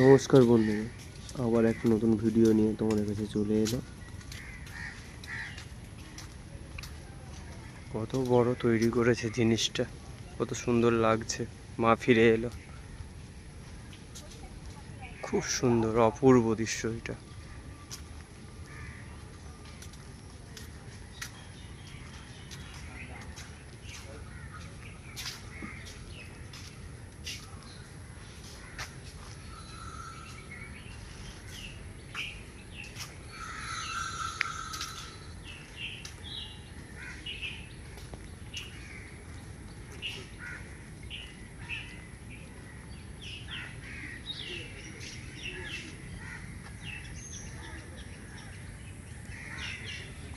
নমস্কার বন্ধু আবার এক নতুন ভিডিও নিয়ে তোমাদের কাছে চলে এলো। কত বড় তৈরি করেছে জিনিসটা, কত সুন্দর লাগছে, মা ফিরে এলো। খুব সুন্দর, অপূর্ব দৃশ্য এটা।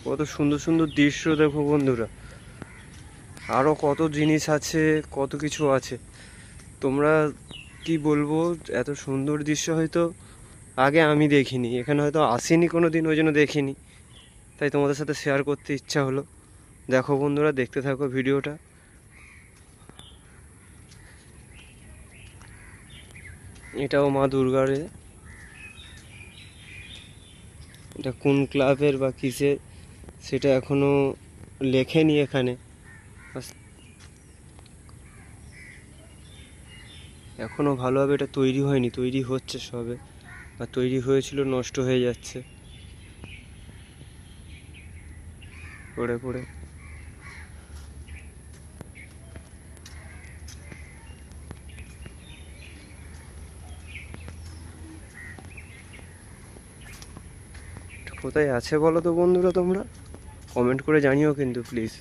কত সুন্দর সুন্দর দৃশ্য দেখো বন্ধুরা। আরও কত জিনিস আছে, কত কিছু আছে। তোমরা কি বলব, এত সুন্দর দৃশ্য হয়তো আগে আমি দেখিনি, এখানে হয়তো আসিনি কোনো দিন ওই জন্য দেখিনি। তাই তোমাদের সাথে শেয়ার করতে ইচ্ছা হলো। দেখো বন্ধুরা, দেখতে থাকো ভিডিওটা। এটাও মা দুর্গার। এটা কোন ক্লাবের বা কিসের? সেটা এখনও লেখেনি এখানে। বাস- এখনও ভালোভাবে এটা তৈরি হয়নি, তৈরি হচ্ছে সবে। আর তৈরি হয়েছিল, নষ্ট হয়ে যাচ্ছে। পড়ে পড়ে। কোথায় আছে বলো তো বন্ধুরা তোমরা? কমেন্ট করে জানিও কিন্তু প্লিজ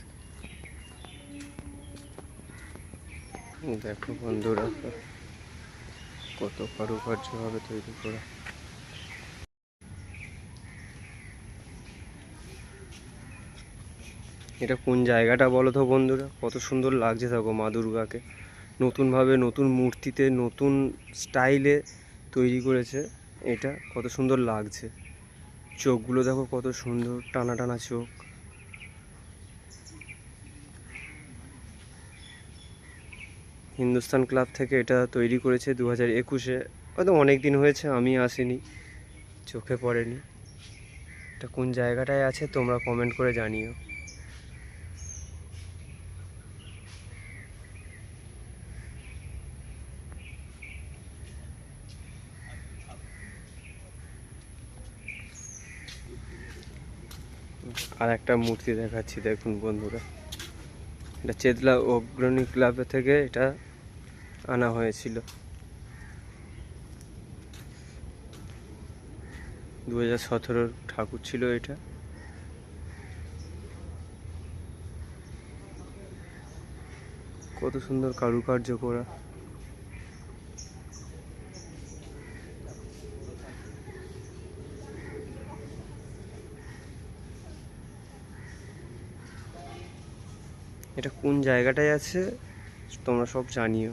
দেখো বন্ধুরা, কত কারুকার্যভাবে তৈরি করা। এটা কোন জায়গাটা বলো তো বন্ধুরা? কত সুন্দর লাগছে দেখো মা দুর্গাকে। নতুনভাবে নতুন মূর্তিতে, নতুন স্টাইলে তৈরি করেছে এটা। কত সুন্দর লাগছে। চোখগুলো দেখো কত সুন্দর, টানা টানা চোখ। হিন্দুস্তান ক্লাব থেকে এটা তৈরি করেছে দু হাজার একুশে। হয়তো অনেক দিন হয়েছে, আমি আসিনি, চোখে পড়েনি। এটা কোন জায়গাটায় আছে তোমরা কমেন্ট করে জানিও। আর একটা মূর্তি দেখাচ্ছি, দেখুন বন্ধুরা। এটা চেতলা অগ্রণী ক্লাব থেকে এটা আনা হয়েছিল। দু হাজার সতেরোর ঠাকুর ছিল এটা। কত সুন্দর কারুকার্য করা। এটা কোন জায়গাটায় আছে তোমরা সব জানিও।